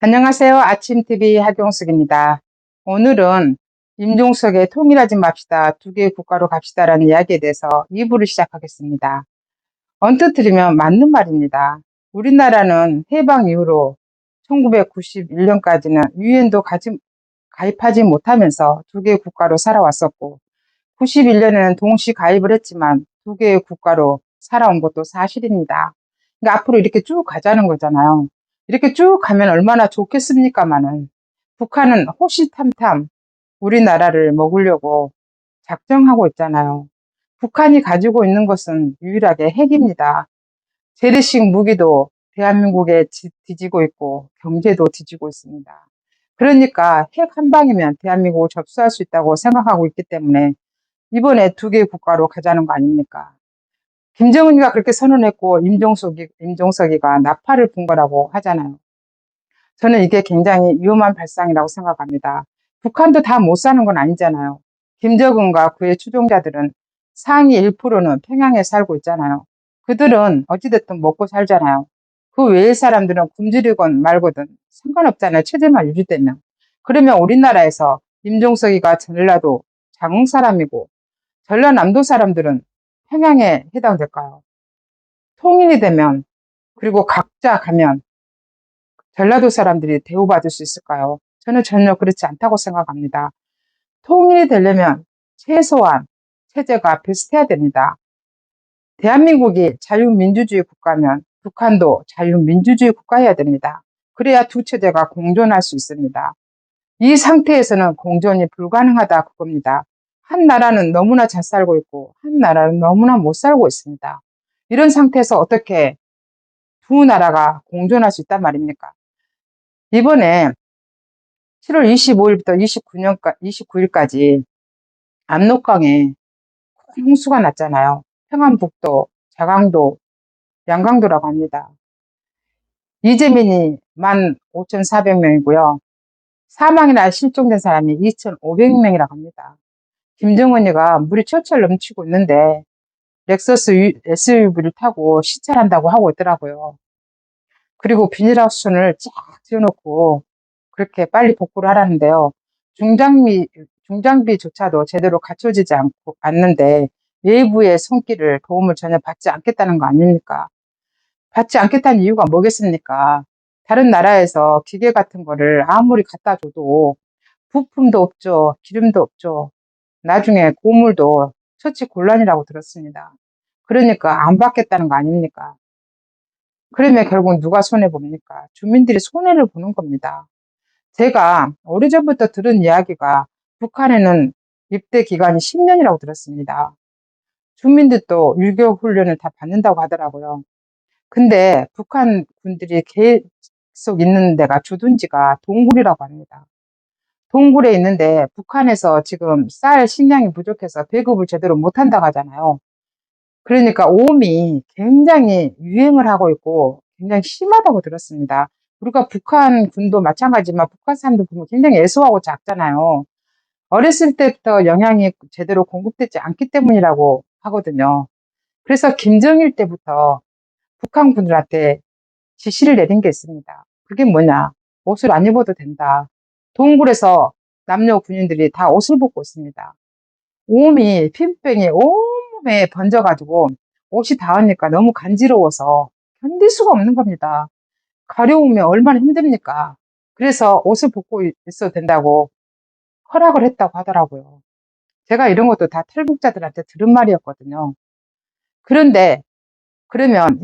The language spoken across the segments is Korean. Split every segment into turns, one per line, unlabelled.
안녕하세요. 아침TV 하경숙입니다. 오늘은 임종석의 통일하지 맙시다. 두 개의 국가로 갑시다 라는 이야기에 대해서 2부를 시작하겠습니다. 언뜻 들으면 맞는 말입니다. 우리나라는 해방 이후로 1991년까지는 유엔도 가입하지 못하면서 두 개의 국가로 살아왔었고 91년에는 동시 가입을 했지만 두 개의 국가로 살아온 것도 사실입니다. 그러니까 앞으로 이렇게 쭉 가자는 거잖아요. 이렇게 쭉 가면 얼마나 좋겠습니까마는 북한은 호시탐탐 우리나라를 먹으려고 작정하고 있잖아요. 북한이 가지고 있는 것은 유일하게 핵입니다. 재래식 무기도 대한민국에 뒤지고 있고 경제도 뒤지고 있습니다. 그러니까 핵 한 방이면 대한민국을 접수할 수 있다고 생각하고 있기 때문에 이번에 두 개의 국가로 가자는 거 아닙니까? 김정은이가 그렇게 선언했고 임종석이, 임종석이가 나팔을 분 거라고 하잖아요. 저는 이게 굉장히 위험한 발상이라고 생각합니다. 북한도 다 못 사는 건 아니잖아요. 김정은과 그의 추종자들은 상위 1%는 평양에 살고 있잖아요. 그들은 어찌됐든 먹고 살잖아요. 그 외의 사람들은 굶주리건 말거든 상관없잖아요. 체제만 유지되면. 그러면 우리나라에서 임종석이가 전라도 장흥 사람이고 전라남도 사람들은 평양에 해당될까요? 통일이 되면 그리고 각자 가면 전라도 사람들이 대우받을 수 있을까요? 저는 전혀 그렇지 않다고 생각합니다. 통일이 되려면 최소한 체제가 비슷해야 됩니다. 대한민국이 자유민주주의 국가면 북한도 자유민주주의 국가여야 됩니다. 그래야 두 체제가 공존할 수 있습니다. 이 상태에서는 공존이 불가능하다 그겁니다. 한 나라는 너무나 잘 살고 있고 한 나라는 너무나 못 살고 있습니다. 이런 상태에서 어떻게 두 나라가 공존할 수 있단 말입니까? 이번에 7월 25일부터 29년까, 29일까지 압록강에 홍수가 났잖아요. 평안북도, 자강도, 양강도라고 합니다. 이재민이 15,400명이고요. 사망이나 실종된 사람이 2,500명이라고 합니다. 김정은이가 물이 철철 넘치고 있는데 렉서스 SUV를 타고 시찰한다고 하고 있더라고요. 그리고 비닐하우스를 쫙 지어놓고 그렇게 빨리 복구를 하라는데요. 중장비, 중장비조차도 제대로 갖춰지지 않고, 않는데 외부의 손길을 도움을 전혀 받지 않겠다는 거 아닙니까? 받지 않겠다는 이유가 뭐겠습니까? 다른 나라에서 기계 같은 거를 아무리 갖다 줘도 부품도 없죠. 기름도 없죠. 나중에 고물도 처치 곤란이라고 들었습니다. 그러니까 안 받겠다는 거 아닙니까? 그러면 결국 누가 손해봅니까? 주민들이 손해를 보는 겁니다. 제가 오래전부터 들은 이야기가 북한에는 입대 기간이 10년이라고 들었습니다. 주민들도 유교 훈련을 다 받는다고 하더라고요. 근데 북한 군들이 계속 있는 데가 주둔지가 동굴이라고 합니다. 동굴에 있는데 북한에서 지금 쌀 식량이 부족해서 배급을 제대로 못한다고 하잖아요. 그러니까 오음이 굉장히 유행을 하고 있고 굉장히 심하다고 들었습니다. 우리가 북한 군도 마찬가지지만 북한 사람들 보면 굉장히 애소하고 작잖아요. 어렸을 때부터 영양이 제대로 공급되지 않기 때문이라고 하거든요. 그래서 김정일 때부터 북한 군들한테 지시를 내린 게 있습니다. 그게 뭐냐? 옷을 안 입어도 된다. 동굴에서 남녀 군인들이 다 옷을 벗고 있습니다. 오음이 피부병이 온몸에 번져가지고 옷이 닿으니까 너무 간지러워서 견딜 수가 없는 겁니다. 가려우면 얼마나 힘듭니까? 그래서 옷을 벗고 있어도 된다고 허락을 했다고 하더라고요. 제가 이런 것도 다 탈북자들한테 들은 말이었거든요. 그런데 그러면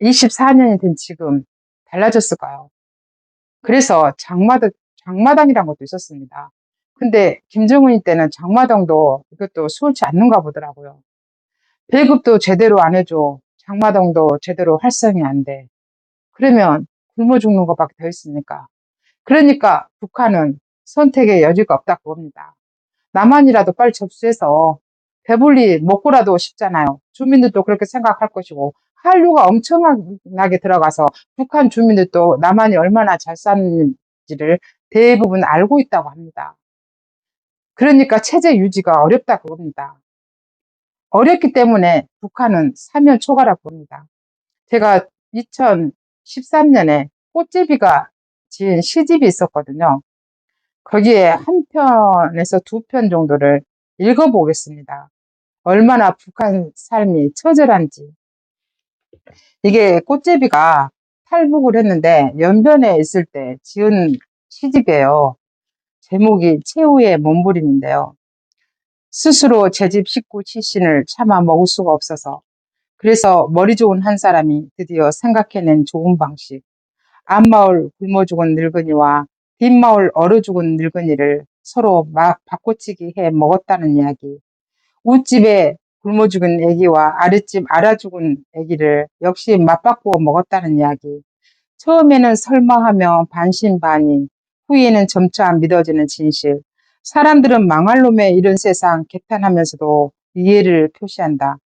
2024년이 된 지금 달라졌을까요? 그래서 장마당, 장마당이란 것도 있었습니다. 근데 김정은이 때는 장마당도 이것도 수월치 않는가 보더라고요. 배급도 제대로 안 해줘. 장마당도 제대로 활성이 안 돼. 그러면 굶어 죽는 것밖에 더 있습니까? 그러니까 북한은 선택의 여지가 없다고 봅니다. 남한이라도 빨리 접수해서 배불리 먹고라도 싶잖아요. 주민들도 그렇게 생각할 것이고 한류가 엄청나게 들어가서 북한 주민들도 남한이 얼마나 잘 사는지를 대부분 알고 있다고 합니다. 그러니까 체제 유지가 어렵다 그겁니다. 어렵기 때문에 북한은 사면 초과라고 봅니다. 제가 2013년에 꽃제비가 지은 시집이 있었거든요. 거기에 한 편에서 두 편 정도를 읽어보겠습니다. 얼마나 북한 삶이 처절한지. 이게 꽃제비가 탈북을 했는데 연변에 있을 때 지은 시집이에요. 제목이 최후의 몸부림인데요. 스스로 제 집 식구 출신을 참아 먹을 수가 없어서 그래서 머리 좋은 한 사람이 드디어 생각해낸 좋은 방식. 앞마을 굶어 죽은 늙은이와 뒷마을 얼어 죽은 늙은이를 서로 막 바꿔치기 해 먹었다는 이야기. 웃집에 굶어 죽은 애기와 아랫집 알아 죽은 애기를 역시 맞바꾸어 먹었다는 이야기. 처음에는 설마하며 반신반의, 후에는 점차 믿어지는 진실. 사람들은 망할 놈의 이런 세상 개탄하면서도 이해를 표시한다.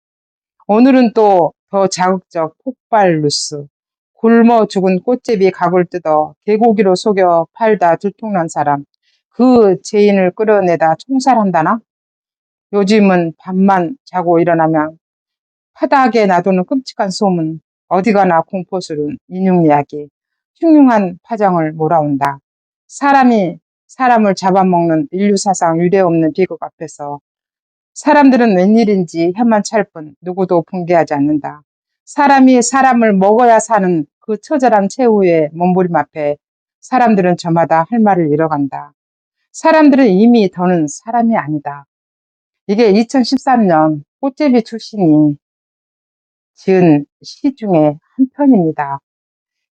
오늘은 또 더 자극적 폭발 뉴스. 굶어 죽은 꽃제비 각을 뜯어 개고기로 속여 팔다 들통난 사람. 그 죄인을 끌어내다 총살한다나? 요즘은 밤만 자고 일어나면 바닥에 놔두는 끔찍한 소문, 어디 가나 공포스러운 인육 이야기, 흉흉한 파장을 몰아온다. 사람이 사람을 잡아먹는 인류 사상 유례 없는 비극 앞에서 사람들은 웬일인지 혀만 찰 뿐 누구도 붕괴하지 않는다. 사람이 사람을 먹어야 사는 그 처절한 최후의 몸부림 앞에 사람들은 저마다 할 말을 잃어간다. 사람들은 이미 더는 사람이 아니다. 이게 2013년 꽃제비 출신이 지은 시 중에 한 편입니다.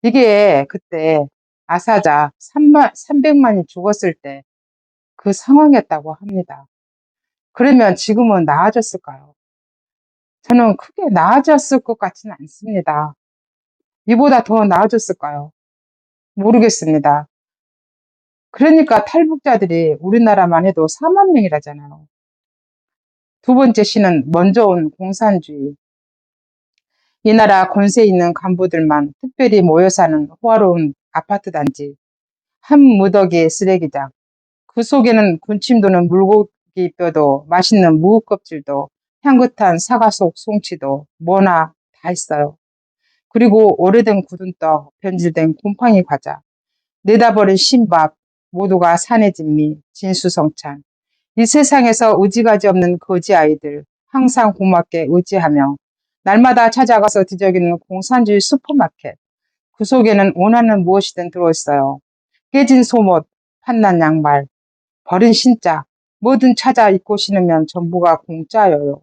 이게 그때 아사자 3만, 300만이 죽었을 때 그 상황이었다고 합니다. 그러면 지금은 나아졌을까요? 저는 크게 나아졌을 것 같지는 않습니다. 이보다 더 나아졌을까요? 모르겠습니다. 그러니까 탈북자들이 우리나라만 해도 4만 명이라잖아요. 두 번째 시는 먼저 온 공산주의. 이 나라 권세 있는 간부들만 특별히 모여 사는 호화로운 아파트 단지. 한 무더기 쓰레기장. 그 속에는 군침 도는 물고기 뼈도 맛있는 무 껍질도 향긋한 사과 속 송치도 뭐나 다 있어요. 그리고 오래된 굳은 떡, 변질된 곰팡이 과자, 내다버린 신밥, 모두가 산의 진미, 진수성찬. 이 세상에서 의지가지 없는 거지 아이들, 항상 고맙게 의지하며 날마다 찾아가서 뒤적이는 공산주의 슈퍼마켓. 그 속에는 원하는 무엇이든 들어있어요. 깨진 속옷, 판난 양말, 버린 신자, 뭐든 찾아 입고 신으면 전부가 공짜여요.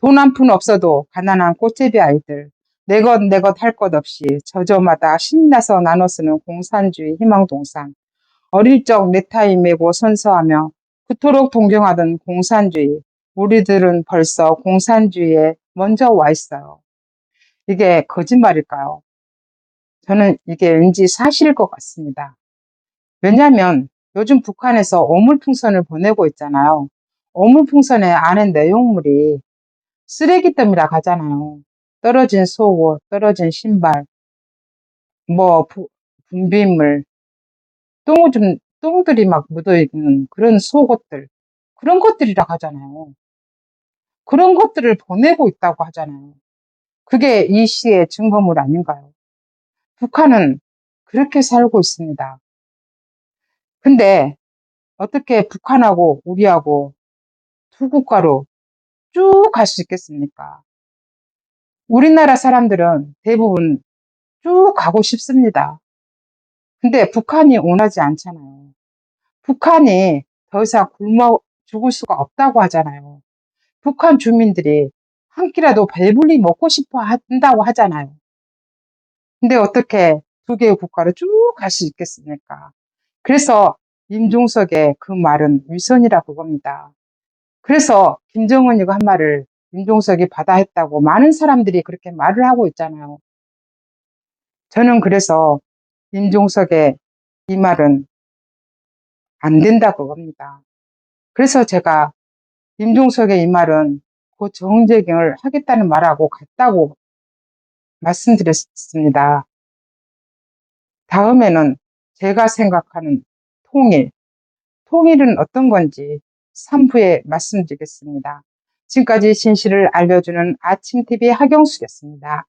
돈 한 푼 없어도 가난한 꽃제비 아이들, 내것 내것 할 것 없이 저저마다 신나서 나눠 쓰는 공산주의 희망동산. 어릴 적 넥타이 메고 선서하며 그토록 동경하던 공산주의. 우리들은 벌써 공산주의에 먼저 와 있어요. 이게 거짓말일까요? 저는 이게 왠지 사실일 것 같습니다. 왜냐하면 요즘 북한에서 오물풍선을 보내고 있잖아요. 오물풍선의 안에 내용물이 쓰레기더미라 가잖아요. 떨어진 속옷, 떨어진 신발, 뭐 부, 분비물, 똥 좀, 똥들이 막 묻어있는 그런 속옷들, 그런 것들이라 하잖아요. 그런 것들을 보내고 있다고 하잖아요. 그게 이 시의 증거물 아닌가요? 북한은 그렇게 살고 있습니다. 근데 어떻게 북한하고 우리하고 두 국가로 쭉 갈 수 있겠습니까? 우리나라 사람들은 대부분 쭉 가고 싶습니다. 근데 북한이 원하지 않잖아요. 북한이 더 이상 굶어 죽을 수가 없다고 하잖아요. 북한 주민들이 한 끼라도 배불리 먹고 싶어 한다고 하잖아요. 근데 어떻게 두 개의 국가를 쭉 갈 수 있겠습니까? 그래서 임종석의 그 말은 위선이라 그겁니다. 그래서 김정은이가 한 말을 임종석이 받아 했다고 많은 사람들이 그렇게 말을 하고 있잖아요. 저는 그래서 임종석의 이 말은 안 된다 그겁니다. 그래서 제가 임종석의 이 말은 곧 정재경을 하겠다는 말하고 같다고 말씀드렸습니다. 다음에는 제가 생각하는 통일, 통일은 어떤 건지 3부에 말씀드리겠습니다. 지금까지 진실을 알려주는 아침TV 하경수였습니다.